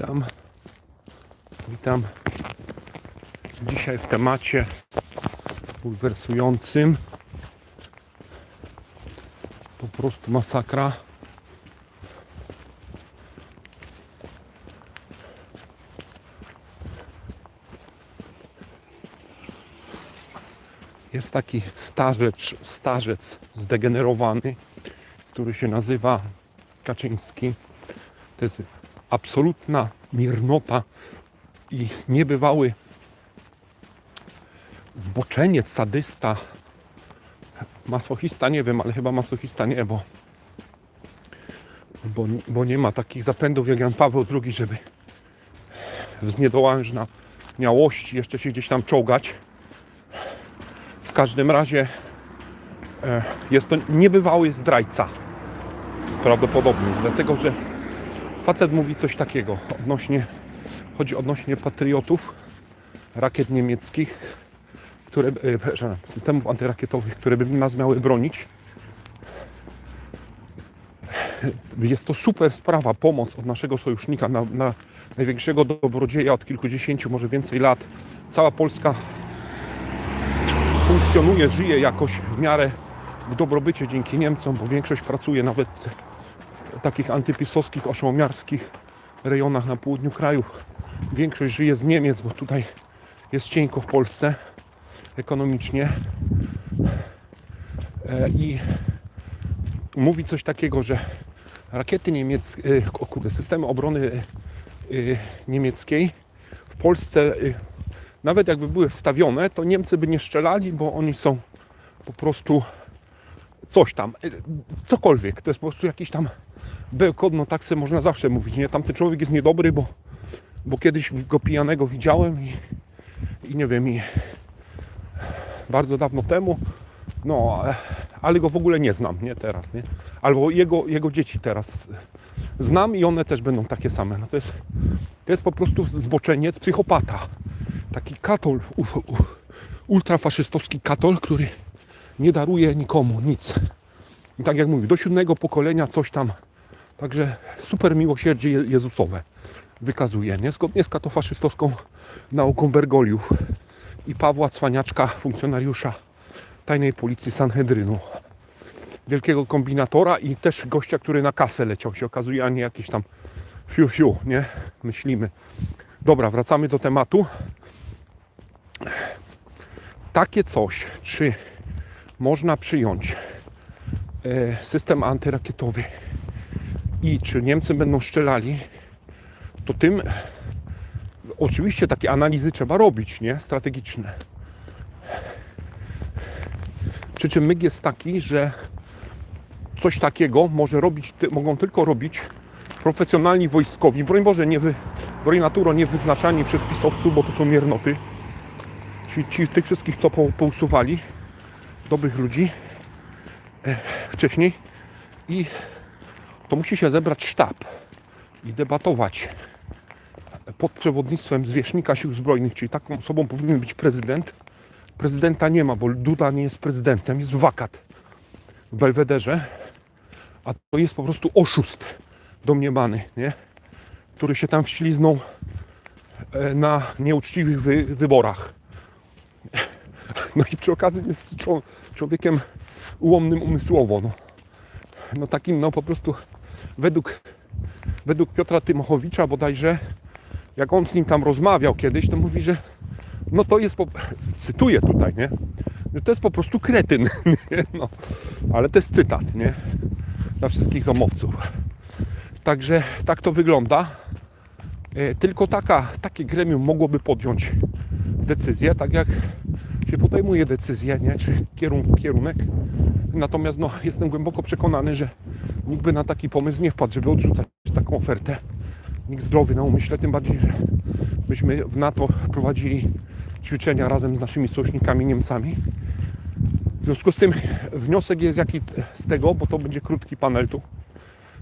Witam. Witam. Dzisiaj w temacie bulwersującym. Po prostu masakra. Jest taki starzec, starzec zdegenerowany, który się nazywa Kaczyński. To jest absolutna miernota i niebywały zboczeniec, sadysta, masochista, nie wiem, ale chyba masochista nie, bo, bo, bo nie ma takich zapędów jak Jan Paweł II, żeby z niedołężna miałości jeszcze się gdzieś tam czołgać. W każdym razie e, jest to niebywały zdrajca. Prawdopodobnie, dlatego że facet mówi coś takiego odnośnie, chodzi odnośnie patriotów, rakiet niemieckich, które, e, przepraszam, systemów antyrakietowych, które by nas miały bronić. Jest to super sprawa, pomoc od naszego sojusznika, na, na największego dobrodzieja od kilkudziesięciu, może więcej lat. Cała Polska funkcjonuje, żyje jakoś w miarę w dobrobycie dzięki Niemcom, bo większość pracuje nawet takich antypisowskich, oszołomiarskich rejonach na południu kraju. Większość żyje z Niemiec, bo tutaj jest cienko w Polsce ekonomicznie. E, I mówi coś takiego, że rakiety niemieckie, o kurde, systemy obrony e, niemieckiej w Polsce e, nawet jakby były wstawione, to Niemcy by nie strzelali, bo oni są po prostu coś tam, cokolwiek. To jest po prostu jakiś tam bełkot, no tak sobie można zawsze mówić, nie? Tamten człowiek jest niedobry, bo, bo kiedyś go pijanego widziałem i, i nie wiem, i bardzo dawno temu, no, ale- ale go w ogóle nie znam, nie? Teraz, nie? Albo jego, jego dzieci teraz znam i one też będą takie same. No to jest, to jest po prostu zboczeniec, psychopata. Taki katol, ultrafaszystowski katol, który nie daruje nikomu nic. I tak jak mówię, do siódmego pokolenia coś tam. Także super miłosierdzie Je- Jezusowe wykazuje, nie? Zgodnie z katofaszystowską nauką Bergoliów i Pawła Cwaniaczka, funkcjonariusza tajnej policji Sanhedrynu. Wielkiego kombinatora i też gościa, który na kasę leciał się okazuje, a nie jakiś tam fiu fiu, nie? Myślimy. Dobra, wracamy do tematu. Takie coś, czy można przyjąć e, system antyrakietowy i czy Niemcy będą strzelali, to tym oczywiście takie analizy trzeba robić, nie? Strategiczne. Przy czym myg jest taki, że coś takiego może robić, mogą tylko robić profesjonalni wojskowi, broń Boże, nie wy, broń naturo nie wyznaczani przez pisowców, bo to są miernoty, ci, ci tych wszystkich, co po, pousuwali, dobrych ludzi e, wcześniej i to musi się zebrać sztab i debatować pod przewodnictwem zwierzchnika sił zbrojnych, czyli taką osobą powinien być prezydent. Prezydenta nie ma, bo Duda nie jest prezydentem, jest wakat w Belwederze, a to jest po prostu oszust domniemany, nie? który się tam wśliznął e, na nieuczciwych wy, wyborach. No i przy okazji jest czło- człowiekiem ułomnym umysłowo. No, no takim, no po prostu według, według Piotra Tymochowicza bodajże, jak on z nim tam rozmawiał kiedyś, to mówi, że no to jest, po, cytuję tutaj, nie? Że to jest po prostu kretyn? No, ale to jest cytat, nie? Dla wszystkich zamowców. Także tak to wygląda. E, Tylko taka, takie gremium mogłoby podjąć decyzję, tak jak się podejmuje decyzję, nie? czy kierun, kierunek. Natomiast no, jestem głęboko przekonany, że nikt by na taki pomysł nie wpadł, żeby odrzucać taką ofertę. Nikt zdrowy na umyśle, tym bardziej, że myśmy w NATO prowadzili ćwiczenia razem z naszymi sojusznikami Niemcami. W związku z tym wniosek jest jaki z tego, bo to będzie krótki panel tu.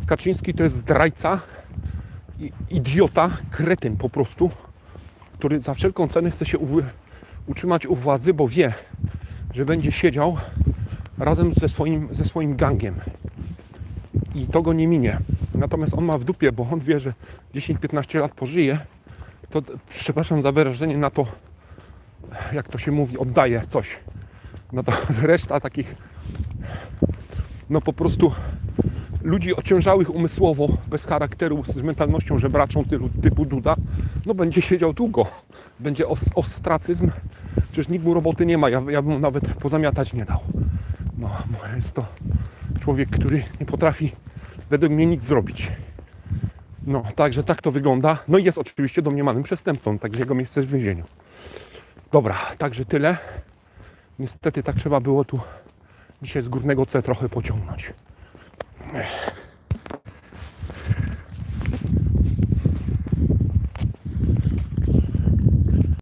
Kaczyński to jest zdrajca, idiota, kretyn po prostu, który za wszelką cenę chce się utrzymać u władzy, bo wie, że będzie siedział razem ze swoim, ze swoim gangiem. I to go nie minie. Natomiast on ma w dupie, bo on wie, że 10-15 lat pożyje, to przepraszam za wyrażenie na to, jak to się mówi, oddaje coś. Natomiast reszta takich, no po prostu ludzi ociężałych umysłowo, bez charakteru, z mentalnością żebraczą typu, typu Duda, no będzie siedział długo. Będzie os, ostracyzm. Przecież nikt mu roboty nie ma, ja, ja bym nawet pozamiatać nie dał. No, jest to człowiek, który nie potrafi według mnie nic zrobić. No, także tak to wygląda. No i jest oczywiście domniemanym przestępcą, także jego miejsce jest w więzieniu. Dobra, także tyle. Niestety tak trzeba było tu dzisiaj z górnego C trochę pociągnąć.